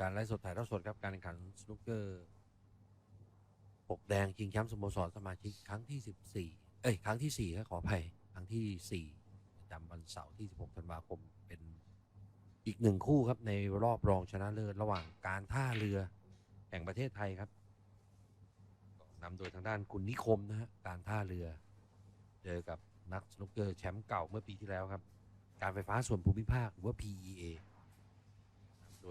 การไลฟ์สดถ่ายทอดสดครับการแข่งขันสนุกเกอร์ปกแดงชิงแชมป์สโมสรสมาชิกครั้งที่ 14 เอ้ย ครั้งที่ 4 ครับขออภัย ครั้งที่ 4 ประจำวันเสาร์ที่ 16 ธันวาคม เป็นอีกหนึ่งคู่ครับในรอบรองชนะเลิศระหว่างการท่าเรือแห่งประเทศไทยครับนำโดยทางด้านคุณนิคมนะฮะ การท่าเรือ เจอกับนักสนุกเกอร์แชมป์เก่าเมื่อปีที่แล้วครับ การไฟฟ้าส่วนภูมิภาคหรือว่า PEA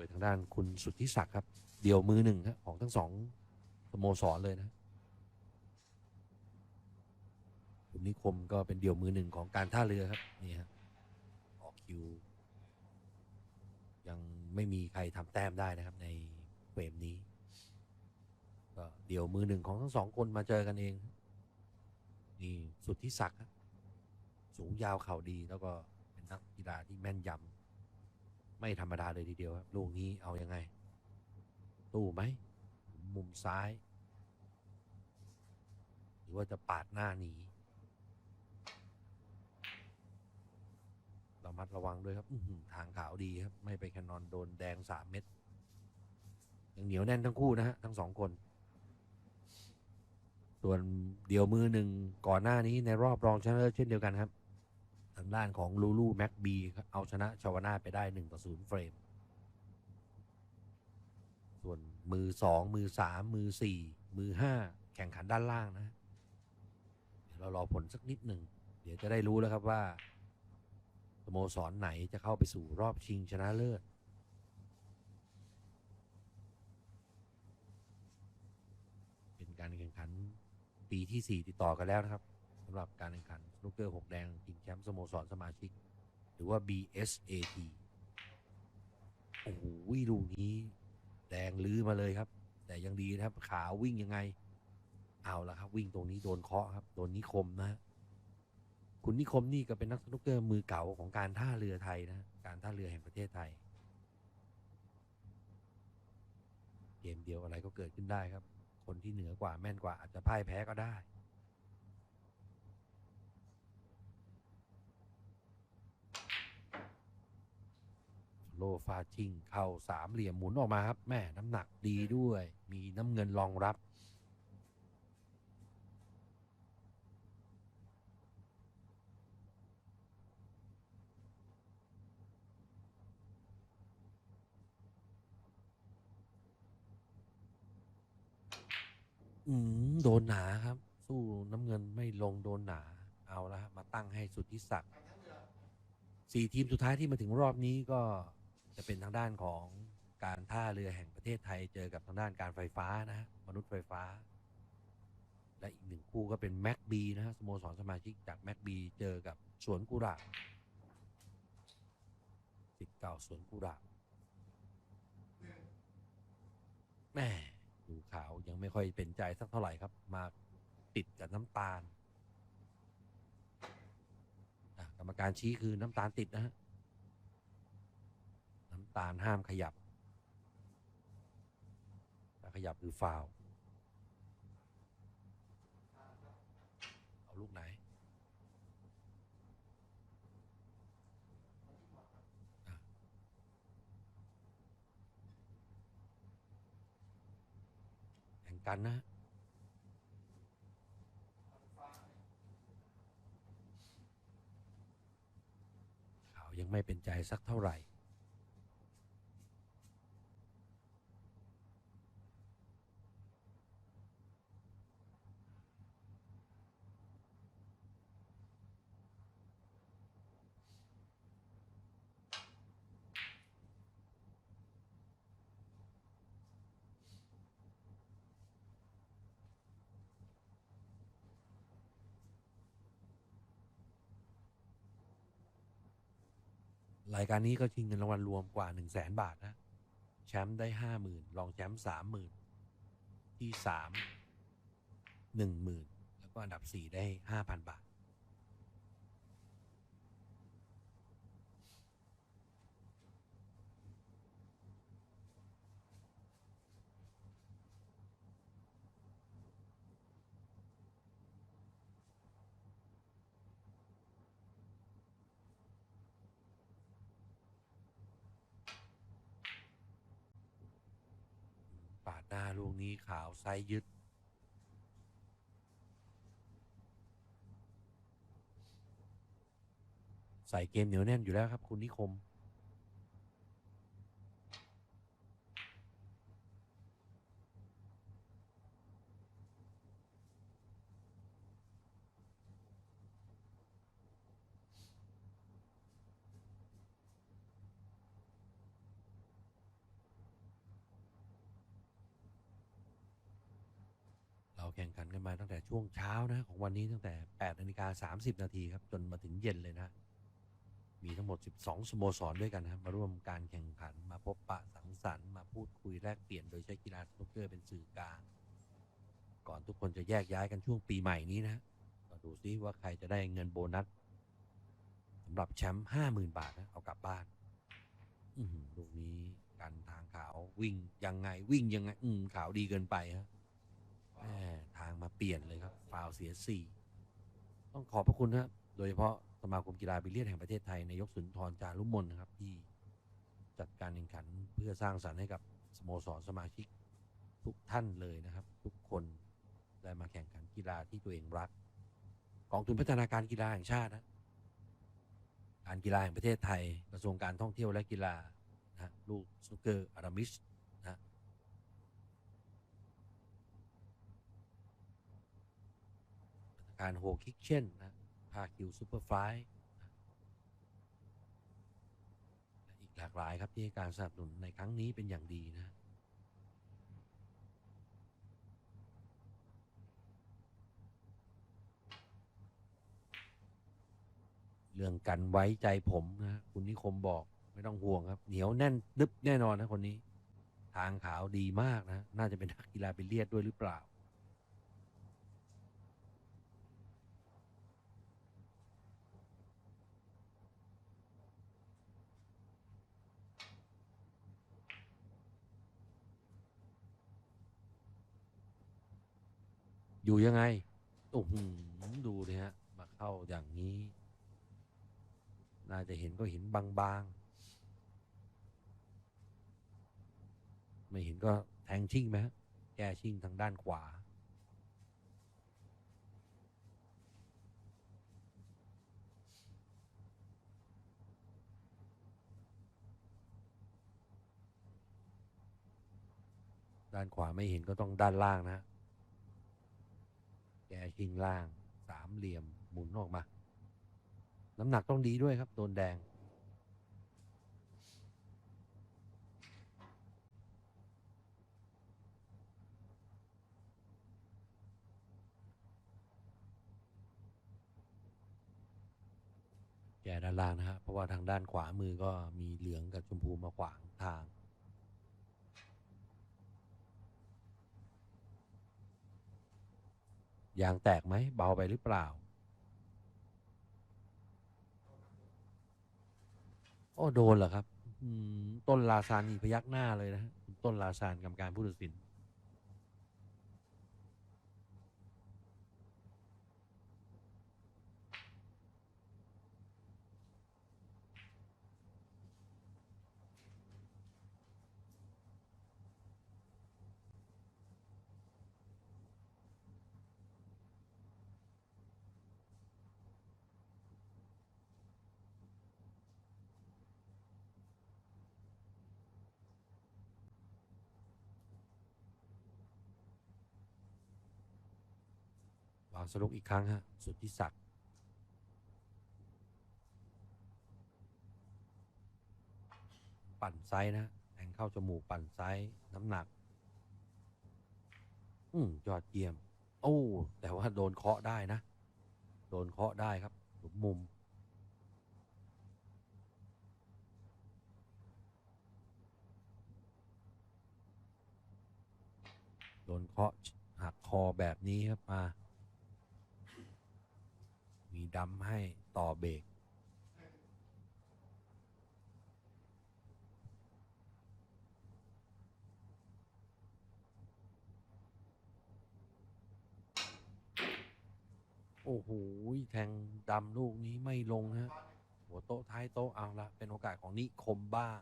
ยทางด้านคุณสุทธิศักดิ์ครับ เดี่ยวมือหนึ่งครับของทั้งสองสโมสรเลยนะคุณนิคมก็เป็นเดี่ยวมือหนึ่งของการท่าเรือครับนี่ฮะออกคิว ยังไม่มีใครทำแต้มได้นะครับ ในเฟรมนี้ก็เดี่ยวมือหนึ่งของทั้งสองคนมาเจอกันเอง นี่สุทธิศักดิ์สูงยาวเข่าดีแล้วก็เป็นนักกีฬาที่แม่นยำ ไม่ธรรมดาเลยทีเดียวครับลูกนี้เอายังไง ตู้ไหม มุมซ้าย หรือว่าจะปาดหน้าหนีระมัดระวังด้วยครับทางขาวดีครับ ไม่ไปแคนนอนโดนแดงสามเม็ดยังเหนียวแน่นทั้งคู่นะฮะทั้งสองคน ส่วนเดียวมือหนึ่งก่อนหน้านี้ในรอบรองชนะเลิศเช่นเดียวกันครับ ทางด้านของลูลูแม็กบีเอาชนะชาวนาไปได้หนึ่งต่อศูนย์เฟรม ส่วนมือสองมือสามมือสี่มือห้าแข่งขันด้านล่างนะ เดี๋ยวเรารอผลสักนิดหนึ่ง เดี๋ยวจะได้รู้แล้วครับว่าสโมสรไหนจะเข้าไปสู่รอบชิงชนะเลิศเป็นการแข่งขันปีที่ 4 ติดต่อกันแล้วนะครับำหรับการแข่งขันสนุกเกอร์หกแดงชิงแชมป์สโมสรสมาชิก หรือว่า BSAT โอ้โหลูกนี้ แดงลื้อมาเลยครับ แต่ยังดีนะครับ ขาวิ่งยังไง เอาละครับ วิ่งตรงนี้โดนเคาะครับ โดนนิคมนะฮะคุณนิคมนี่ก็เป็นนักสนุกเกอร์มือเก่าของการท่าเรือไทยนะ การท่าเรือแห่งประเทศไทย เกมเดียวอะไรก็เกิดขึ้นได้ครับ คนที่เหนือกว่าแม่นกว่าอาจจะพ่ายแพ้ก็ได้ โลฟาชิงเข้าสามเหลี่ยมหมุนออกมาครับแม่น้ำหนักดีด้วย มีน้ำเงินรองรับ อืมโดนหนาครับ สู้น้ำเงินไม่ลงโดนหนา เอาละมาตั้งให้สุดที่ศักดิ์สี่ทีมสุดท้ายที่มาถึงรอบนี้ก็ จะเป็นทางด้านของการท่าเรือแห่งประเทศไทยเจอกับทางด้านการไฟฟ้านะฮะมนุษย์ไฟฟ้า และอีกหนึ่งคู่ก็เป็นแม็กบีนะฮะสโมสรสมาชิกจากแม็กบีเจอกับสวนกุหลาบสิทธิ์เก่าสวนกุหลาบแม่ดูขาวยังไม่ค่อยเป็นใจสักเท่าไหร่ครับ มาติดกับน้ำตาลกรรมการชี้คือน้ำตาลติดนะฮะ ตาลห้ามขยับถ้าขยับคือฟาวเอาลูกไหนแข่งกันนะขาวยังไม่เป็นใจสักเท่าไหร่ รายการนี้ก็ชิงเงินรางวัลรวมกว่าหนึ่งแสนบาทนะ แชมป์ได้ห้าหมื่นรองแชมป์สามหมื่นที่สามหนึ่งหมื่นแล้วก็อันดับสี่ได้ห้าพันบาทาวไซส์ยึด ใส่เกมเหนียวแน่นอยู่แล้วครับ คุณนิคม เราแข่ งแต่ช่วงเช้านะของวันนี้ตั้งแต่8นาฬิกา30 นาทีครับ จนมาถึงเย็นเลยนะ มีทั้งหมด 12 สโมสรด้วยกันนะมาร่วมการแข่งขันมาพบปะสังสรรค์มาพูดคุยแลกเปลี่ยนโดยใช้กีฬาสนุกเกอร์เป็นสื่อกลาง ก่อนทุกคนจะแยกย้ายกันช่วงปีใหม่นี้นะมาดูซิว่าใครจะได้เงินโบนัสสำหรับแชมป์50,000 บาทนะเอากลับบ้านอือหือลูกนี้กันทางขาววิ่งยังไงวิ่งยังไง อืมขาวดีเกินไปฮะ แม่ทางมาเปลี่ยนเลยครับฟาวเสียสี่ต้องขอบพระคุณนะครับโดยเฉพาะสมาคมกีฬาบิลเลียนแห่งประเทศไทยนายกสุนทรจารุมนนะครับ ที่จัดการแข่งขันเพื่อสร้างสรรค์ให้กับสโมสรสมาชิกทุกท่านเลยนะครับ ทุกคนได้มาแข่งขันกีฬาที่ตัวเองรักกองทุนพัฒนาการกีฬาแห่งชาตินะการกีฬาแห่งประเทศไทย กระทรวงการท่องเที่ยวและกีฬานะลูกสนุกเกอร์อารามิชนะฮะ การโฮคิกเช่นนะพาคิวซูเปอร์ไฟล์อีกหลากหลายครับที่ให้การสนับสนุนในครั้งนี้เป็นอย่างดีนะเรื่องกันไว้ใจผมนะคุณนิคมบอกไม่ต้องห่วงครับ เหนียวแน่นดึบแน่นอนนะคนนี้ ทางขาวดีมากนะ น่าจะเป็นนักกีฬาเป็นเลียดด้วยหรือเปล่า อยู่ยังไงโอ้โหดูเลยฮะ มาเข้าอย่างนี้ น่าจะเห็นก็เห็นบางๆ ไม่เห็นก็แทงชิ่งไหมฮะแก้ชิ่งทางด้านขวา ด้านขวาไม่เห็นก็ต้องด้านล่างนะฮะ แกชิงล่าง สามเหลี่ยมหมุนออกมา น้ำหนักต้องดีด้วยครับ โดนแดง แกด้านล่างนะฮะเพราะว่าทางด้านขวามือก็มีเหลืองกับชมพูมาขวางทาง ยางแตกไหมเบาไปหรือเปล่า โอ้โดนเหรอครับต้นลาซานนี่พยักหน้าเลยนะฮะต้นลาซานกรรมการผู้ตัดสิน สรุปอีกครั้งฮะสุดที่ศักดิ์ปั่นไซส์นะแทงเข้าจมูกปั่นไซส์น้ำหนัก อืมยอดเยี่ยม โอ้ แต่ว่าโดนเคาะได้นะ โดนเคาะได้ครับหลุมมุมโดนเคาะหักคอแบบนี้ครับมา ดำให้ต่อเบรกโอ้โหแทงดำลูกนี้ไม่ลงฮะ หัวโต๊ะท้ายโต๊ะเอาละเป็นโอกาสของนิคมบ้าง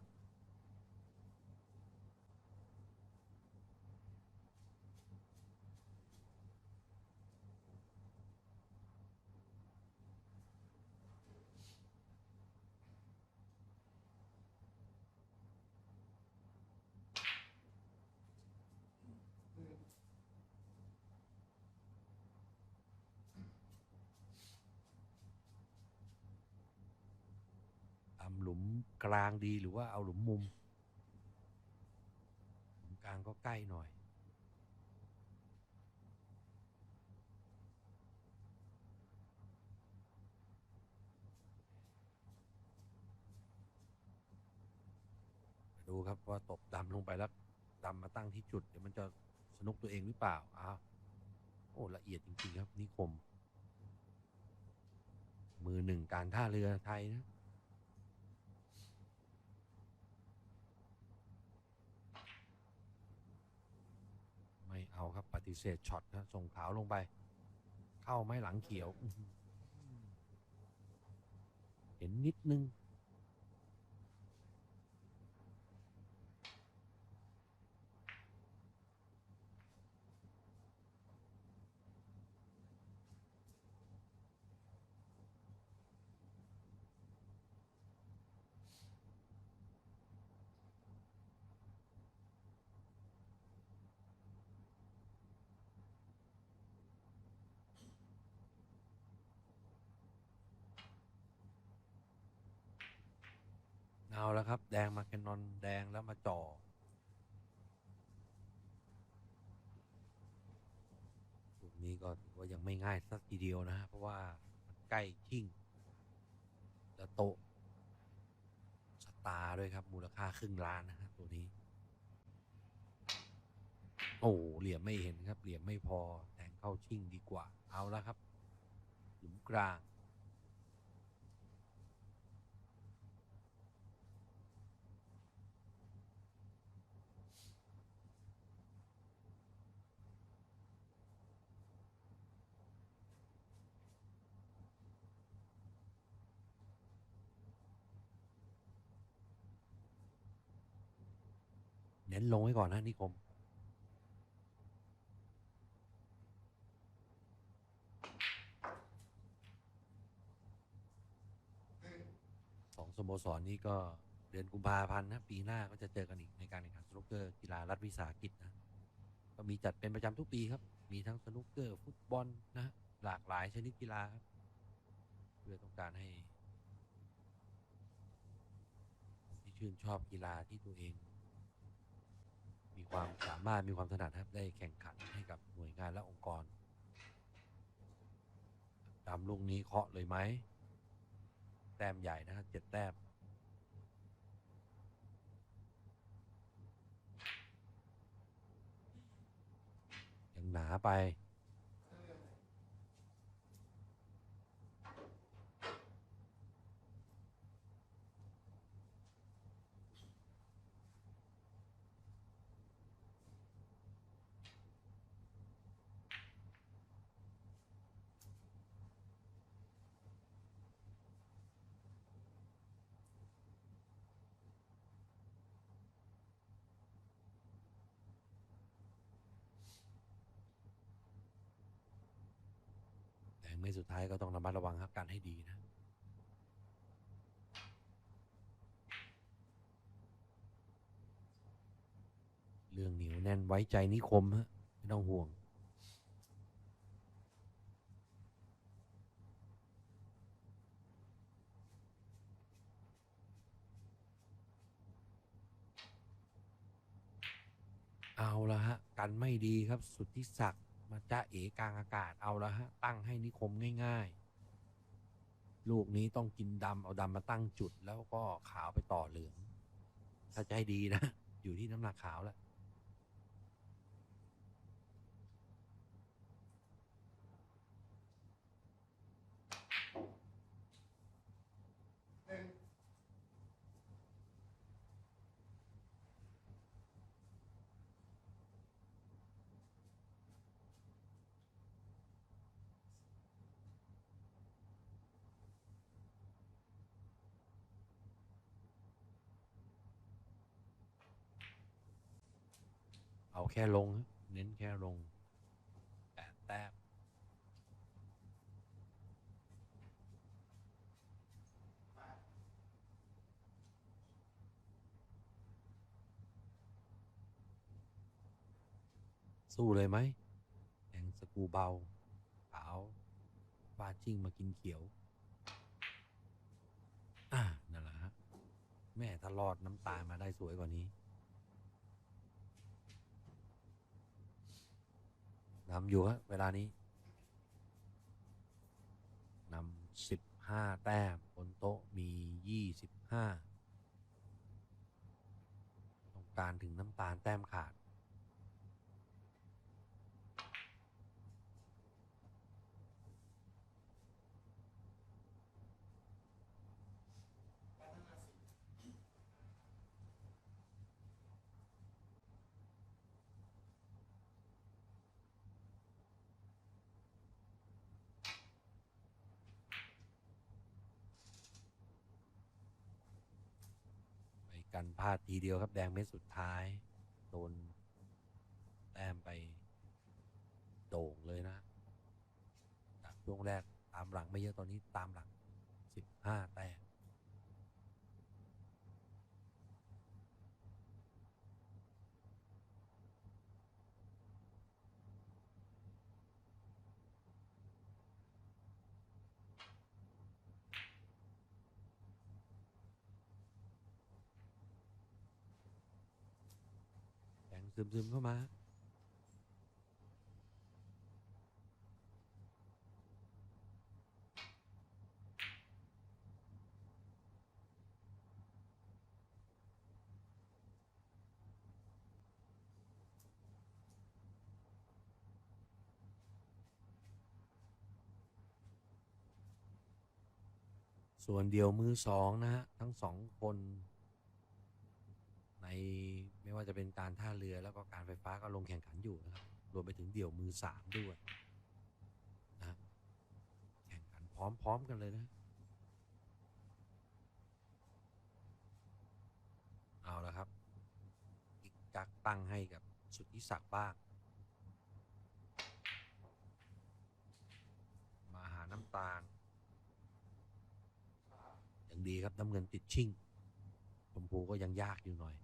หลุมกลางดีหรือว่าเอาหลุมมุมหลุม กลางก็ใกล้หน่อย ดูครับว่าตบดำลงไปแล้วดำมาตั้งที่จุด เดี๋ยวมันจะสนุกตัวเองหรือเปล่า อ้าว โอ้ ละเอียดจริง ๆ ครับนิคม มือหนึ่งการท่าเรือไทยนะ ไม่เอาครับ ป ฏิเสธช็อตนะส่งขาวลงไป เข้าไม้หลังเขียว เห็นนิดนึง เอาแล้วครับ แดงมาแคนนอนแดงแล้วมาจ่อลูกนี้ก็ถือว่ายังไม่ง่ายสักทีเดียวนะฮะเพราะว่ามันใกล้ชิ่ง แล้วโตสตาร์ด้วยครับ มูลค่าครึ่งล้านนะฮะตัวนี้ โอ้เหลี่ยมไม่เห็นครับ เหลี่ยมไม่พอแทงเข้าชิ่งดีกว่า เอาแล้วครับ หลุมกลาง เน้นลงไว้ก่อนนะนิคม สองสโมสรนี้ก็เดือนกุมภาพันธ์นะ ปีหน้าก็จะเจอกันอีกในการแข่งขันสนุกเกอร์กีฬารัฐวิสาหกิจนะ ก็มีจัดเป็นประจำทุกปีครับ มีทั้งสนุกเกอร์ ฟุตบอลนะฮะหลากหลายชนิดกีฬาครับเพื่อต้องการให้ที่ชื่นชอบกีฬาที่ตัวเอง มีความสามารถมีความถนัดครับได้แข่งขันให้กับหน่วยงานและองค์กรตามลูกนี้เคาะเลยไหม แต้มใหญ่นะครับเจ็ดแต้มยังหนาไป ไม่สุดท้ายก็ต้องระมัดระวังครับการให้ดีนะเรื่องเหนียวแน่นไว้ใจนิคมฮะไม่ต้องห่วง เอาละฮะ กันไม่ดีครับ สุดที่ศักดิ มาจ้าเอกลางอากาศเอาแล้วฮะ ตั้งให้นิคมง่าย ๆ ลูกนี้ต้องกินดำเอาดำมาตั้งจุด แล้วก็ขาวไปต่อเหลือง ถ้าใจดีนะ อยู่ที่น้ำหนักขาวแล้ว แค่ลง เน้นแค่ลงแปดแต้มสู้เลยไหมแทงสกูเบา ขาวฟาจิ้งมากินเขียว อ่านั่นแหละฮะ แม่ถ้ารอดน้ำตาลมาได้สวยกว่านี้ นำอยู่ฮะเวลานี้นำสิบห้าแต้มบนโต๊ะมียี่สิบห้าต้องการถึงน้ำตาลแต้มขาด กันพลาดทีเดียวครับแดงเม็ดสุดท้าย โดนแต้มไปโด่งเลยนะจากช่วงแรกตามหลังไม่เยอะตอนนี้ตามหลังสิบห้าแต้ม ซึมๆเข้ามา ส่วนเดียวมือสองนะฮะ ทั้งสองคนใน ไม่ว่าจะเป็นการท่าเรือแล้วก็การไฟฟ้าก็ลงแข่งขันอยู่นะครับ รวมไปถึงเดี่ยวมือสามด้วยนะแข่งขันพร้อมๆกันเลยนะ เอาละครับ อีกกักตั้งให้กับสุที่ศักดิ์บ้าง มาหาน้ำตาล อย่างดีครับน้ำเงินติดชิ่งชมพูก็ยังยากอยู่หน่อย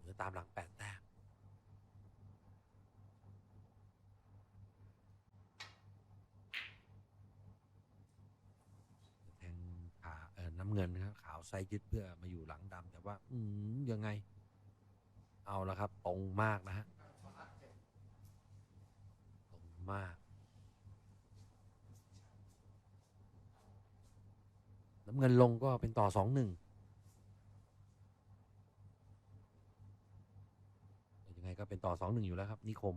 เหลือ ตามหลังแปดแต้มแทงขาเออน้ำเงินนะครับขาวไซยึดเพื่อมาอยู่หลังดำแต่ว่า อืมยังไง เอาละครับ ตรงมากนะฮะตรงมาก น้ำเงินลงก็เป็นต่อสองหนึ่งยังไง ก็เป็นต่อสองหนึ่งอยู่แล้วครับ นิคม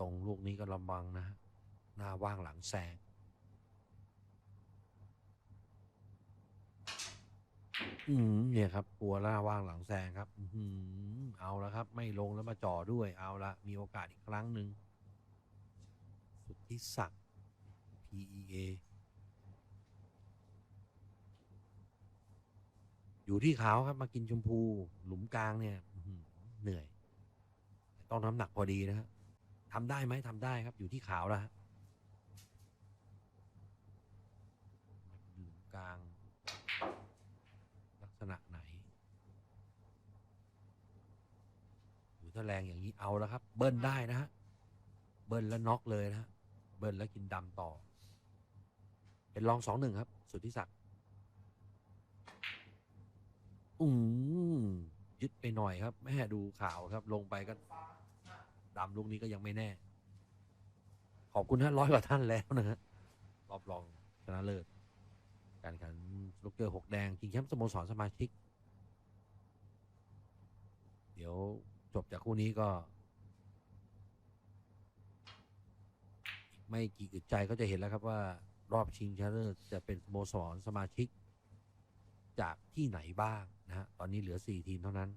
ตรงลูกนี้ก็ลำบังนะ หน้าว่างหลังแซงอืมเนี่ยครับกลัวหน้าว่างหลังแซงครับ อือหือเอาแล้วครับ ไม่ลงแล้วมาจ่อด้วยเอาละมีโอกาสอีกครั้งหนึ่งสุดที่ศักดิ์ PEA อยู่ที่ขาวครับมากินชมพู หลุมกลางเนี่ยเหนื่อย ต้องน้ำหนักพอดีนะฮะทำได้ไหมทำได้ครับ อยู่ที่ขาวแล้วฮะหลุมกลาง ลักษณะไหนอยู่ถ้าแรงอย่างนี้เอาแล้วครับ เบิ้ลได้นะฮะเบิ้ลแล้วน็อกเลยนะฮะเบิ้ลแล้วกินดำต่อ เป็นรองสองหนึ่งครับ สุดที่ศักดิ์ อืมยึดไปหน่อยครับ แม่ดูข่าวครับ ลงไปก็ดำลูกนี้ก็ยังไม่แน่ ขอบคุณฮะร้อยกว่าท่านแล้วนะฮะรอบรองชนะเลิศการแข่งลูกเกอร์หกแดงชิงแชมป์สโมสรสมาชิก เดี๋ยวจบจากคู่นี้ก็ ไม่กี่อึดใจก็จะเห็นแล้วครับว่า รอบชิงชนะเลิศจะเป็นสโมสรสมาชิก จากที่ไหนบ้างนะฮะตอนนี้เหลือ 4 ทีมเท่านั้น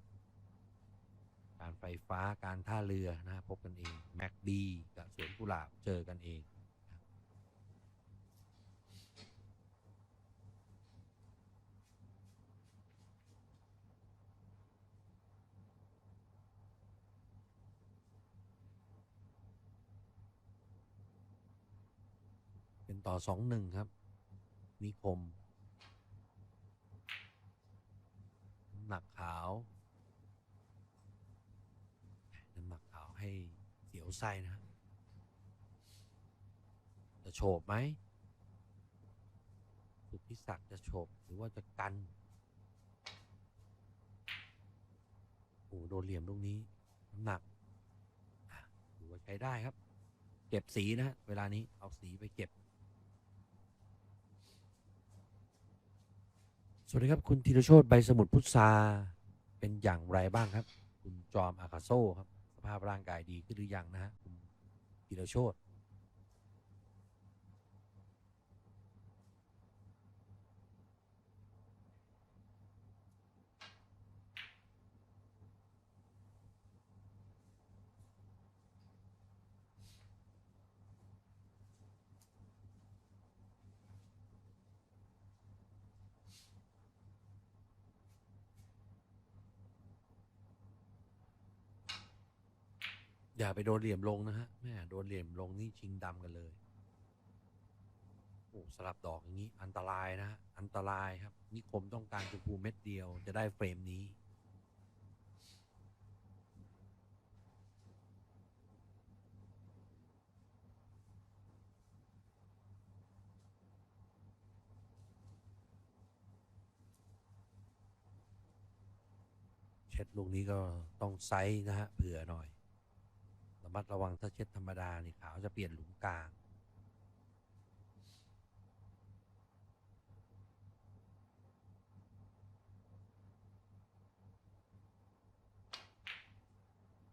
การไฟฟ้าการท่าเรือนะฮะพบกันเองแม็กดีกับสวนกุหลาบเจอกันเองเป็นต่อสองหนึ่งครับ นิคม หนักขาวให้เสียวไส้นะฮะจะโฉบไหมสุดที่ศักดิ์จะโฉบหรือว่าจะกันโอ้โหโดนเหลี่ยมตรงนี้น้ำหนักอะถือว่าใช้ได้ครับ เก็บสีนะฮะเวลานี้เอาสีไปเก็บ สวัสดีครับ คุณธีรโชตใบสมุทรพุทราเป็นอย่างไรบ้างครับ คุณจอมอาคาโซครับ สภาพร่างกายดีขึ้นหรือยังนะฮะคุณธีรโชต อย่าไปโดนเหลี่ยมลงนะฮะแม่โดนเหลี่ยมลงนี่ชิงดำกันเลยโอ้สลับดอกอย่างนี้ อันตรายนะฮะอันตรายครับ นิคมต้องการชมพูเม็ดเดียวจะได้เฟรมนี้ เช็ดลูกนี้ก็ต้องไซส์นะฮะเผื่อหน่อย ระมัดระวังถ้าเช็ดธรรมดานี่ขาวจะเปลี่ยนหลุมกลาง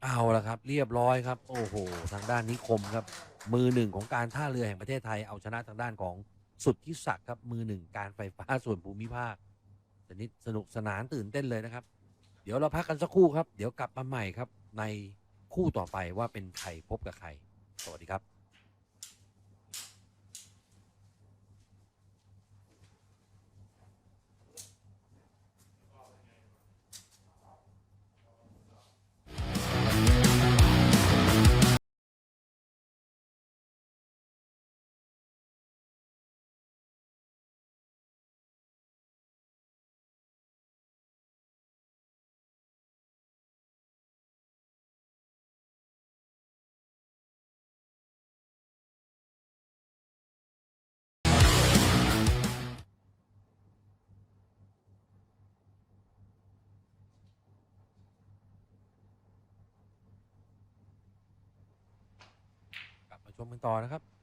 เอาละครับ เรียบร้อยครับ โอ้โห ทางด้านนิคมครับ มือหนึ่งของการท่าเรือแห่งประเทศไทยเอาชนะทางด้านของสุดที่ศักดิ์ครับ มือหนึ่งการไฟฟ้าส่วนภูมิภาคชนิดสนุกสนานตื่นเต้นเลยนะครับ เดี๋ยวเราพักกันสักครู่ครับ เดี๋ยวกลับมาใหม่ครับใน คู่ต่อไปว่าเป็นใครพบกับใคร สวัสดีครับ ชมกันต่อนะครับ